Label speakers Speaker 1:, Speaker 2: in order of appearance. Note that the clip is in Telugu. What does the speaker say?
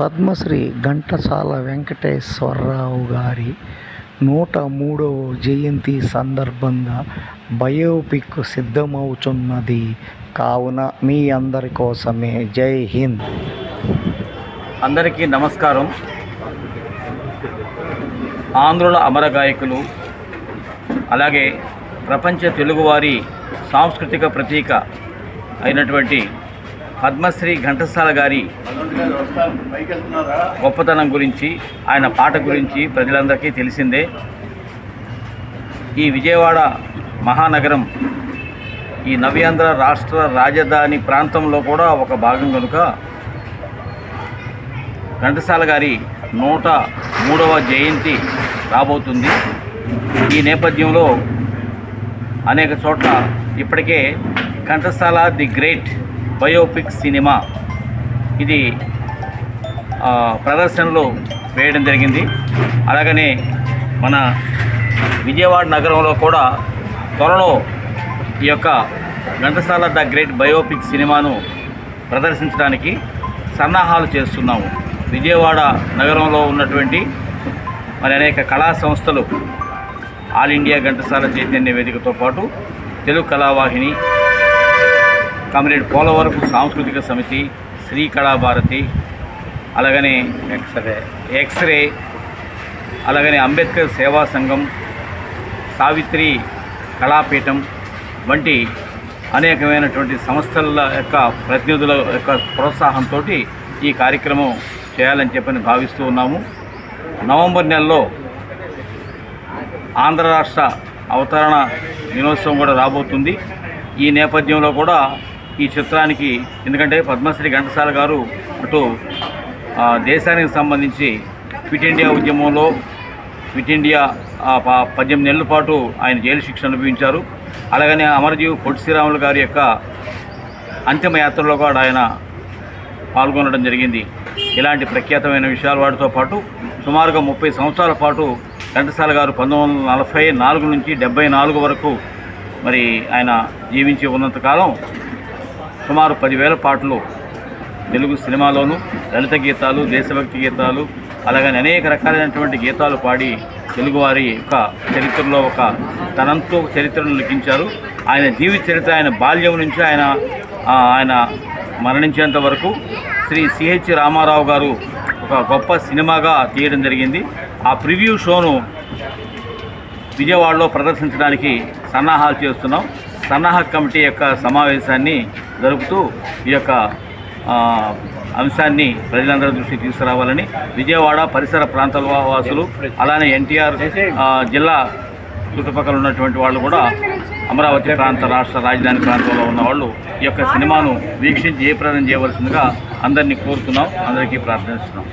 Speaker 1: పద్మశ్రీ ఘంటసాల వెంకటేశ్వరరావు గారి నూట మూడవ జయంతి సందర్భంగా బయోపిక్ సిద్ధమవుతున్నది కావున మీ అందరి కోసమే. జై హింద్.
Speaker 2: అందరికీ నమస్కారం. ఆంధ్రుల అమర గాయకులు అలాగే ప్రపంచ తెలుగువారి సాంస్కృతిక ప్రతీక అయినటువంటి పద్మశ్రీ ఘంటసాల గారి గొప్పతనం గురించి ఆయన పాట గురించి ప్రజలందరికీ తెలిసిందే. ఈ విజయవాడ మహానగరం ఈ నవ్యాంధ్ర రాష్ట్ర రాజధాని ప్రాంతంలో కూడా ఒక భాగం కనుక ఘంటసాల గారి నూట మూడవ జయంతి రాబోతుంది. ఈ నేపథ్యంలో అనేక చోట్ల ఇప్పటికే Ghantasala the great biopic cinema. ఇది ప్రదర్శనలో వేయడం జరిగింది. అలాగనే మన విజయవాడ నగరంలో కూడా త్వరలో ఈ యొక్క ఘంటసాల ద గ్రేట్ బయోపిక్ సినిమాను ప్రదర్శించడానికి సన్నాహాలు చేస్తున్నాము. విజయవాడ నగరంలో ఉన్నటువంటి మరి అనేక కళా సంస్థలు ఆల్ ఇండియా ఘంటసాల చైతన్య వేదికతో పాటు తెలుగు కళావాహిని కామ్రేడ్ పోలవరపు సాంస్కృతిక సమితి శ్రీ కళాభారతి అలాగనే ఎక్స్రే ఎక్స్రే అలాగనే అంబేద్కర్ సేవా సంఘం సావిత్రి కళాపీఠం వంటి అనేకమైనటువంటి సంస్థల యొక్క ప్రతినిధుల యొక్క ప్రోత్సాహంతో ఈ కార్యక్రమం చేయాలని చెప్పని భావిస్తూ ఉన్నాము. నవంబర్ నెలలో ఆంధ్ర రాష్ట్ర అవతరణ దినోత్సవం కూడా రాబోతుంది. ఈ నేపథ్యంలో కూడా ఈ చిత్రానికి ఎందుకంటే పద్మశ్రీ ఘంటసాల గారు అటు దేశానికి సంబంధించి క్విట్ ఇండియా ఉద్యమంలో క్విట్ ఇండియా పద్దెనిమిది నెలల పాటు ఆయన జైలు శిక్ష అనుభవించారు. అలాగనే అమరజీవి పొట్టి శ్రీరాములు గారి యొక్క అంతిమయాత్రలో కూడా ఆయన పాల్గొనడం జరిగింది. ఇలాంటి ప్రఖ్యాతమైన విషయాలు వాటితో పాటు సుమారుగా ముప్పై సంవత్సరాల పాటు ఘంటసాల గారు పంతొమ్మిది వందల నలభై నాలుగు నుంచి డెబ్బై నాలుగు వరకు మరి ఆయన జీవించి ఉన్నంతకాలం సుమారు పదివేల పాటలు తెలుగు సినిమాలోను లలిత గీతాలు దేశభక్తి గీతాలు అలాగని అనేక రకాలైనటువంటి గీతాలు పాడి తెలుగువారి యొక్క చరిత్రలో ఒక తనంతో చరిత్రను లిఖించారు. ఆయన జీవిత చరిత్ర ఆయన బాల్యం నుంచి ఆయన ఆయన మరణించేంత వరకు శ్రీ సిహెచ్ రామారావు గారు ఒక గొప్ప సినిమాగా తీయడం జరిగింది. ఆ ప్రివ్యూ షోను విజయవాడలో ప్రదర్శించడానికి సన్నాహాలు చేస్తున్నాం. సన్నాహ కమిటీ యొక్క సమావేశాన్ని జరుపుతూ ఈ యొక్క అంశాన్ని ప్రజలందరి దృష్టికి తీసుకురావాలని విజయవాడ పరిసర ప్రాంతాల వాసులు అలానే ఎన్టీఆర్ జిల్లా చుట్టుపక్కల ఉన్నటువంటి వాళ్ళు కూడా అమరావతి ప్రాంత రాష్ట్ర రాజధాని ప్రాంతంలో ఉన్న వాళ్ళు ఈ యొక్క సినిమాను వీక్షించి ఏ జయప్రదం చేయవలసిందిగా అందరినీ కోరుతున్నాం. అందరికీ ప్రార్థిస్తున్నాం.